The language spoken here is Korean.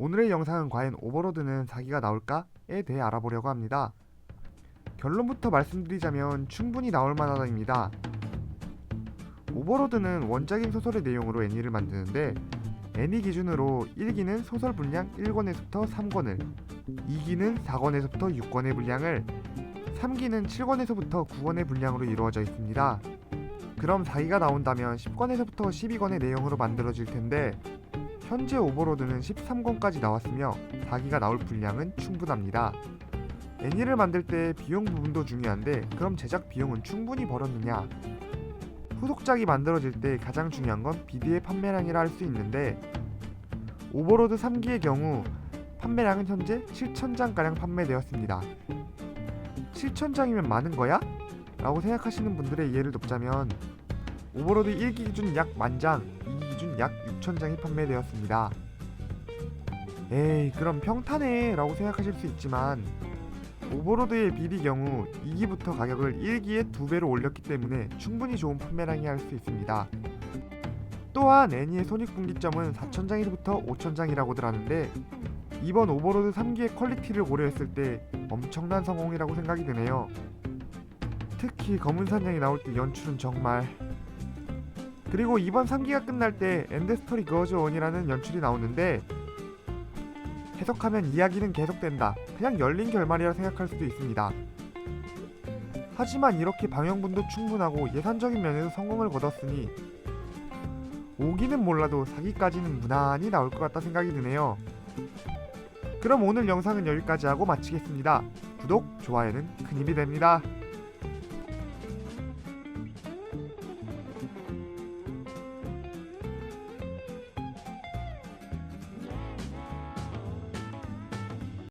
오늘의 영상은 과연 오버로드는 사기가 나올까에 대해 알아보려고 합니다. 결론부터 말씀드리자면 충분히 나올 만하다입니다. 오버로드는 원작인 소설의 내용으로 애니를 만드는데 애니 기준으로 1기는 소설 분량 1권에서부터 3권을 2기는 4권에서부터 6권의 분량을 3기는 7권에서부터 9권의 분량으로 이루어져 있습니다. 그럼 4기가 나온다면 10권에서부터 12권의 내용으로 만들어질 텐데 현재 오버로드는 13권까지 나왔으며 4기가 나올 분량은 충분합니다. 애니를 만들 때 비용 부분도 중요한데 그럼 제작 비용은 충분히 벌었느냐? 후속작이 만들어질 때 가장 중요한 건 비디의 판매량이라 할 수 있는데 오버로드 3기의 경우 판매량은 현재 7천장가량 판매되었습니다. 7천장이면 많은 거야? 라고 생각하시는 분들의 이해를 돕자면 오버로드 1기 기준 약 만장, 2 기 기준 약 6천장이 판매되었습니다. 에이 그럼 평타네 라고 생각하실 수 있지만 오버로드의 비디 경우 2기부터 가격을 1기의 2배로 올렸기 때문에 충분히 좋은 판매량이 할 수 있습니다. 또한 애니의 손익분기점은 4천장에서부터 5천장이라고들 하는데 이번 오버로드 3기의 퀄리티를 고려했을 때 엄청난 성공이라고 생각이 드네요. 특히 검은 산장이 나올 때 연출은 정말 그리고 이번 3기가 끝날 때 엔드 스토리 거즈 원이라는 연출이 나오는데 해석하면 이야기는 계속된다. 그냥 열린 결말이라 생각할 수도 있습니다. 하지만 이렇게 방영분도 충분하고 예산적인 면에서 성공을 거뒀으니 5기는 몰라도 4기까지는 무난히 나올 것 같다 생각이 드네요. 그럼 오늘 영상은 여기까지 하고 마치겠습니다. 구독, 좋아요는 큰 힘이 됩니다.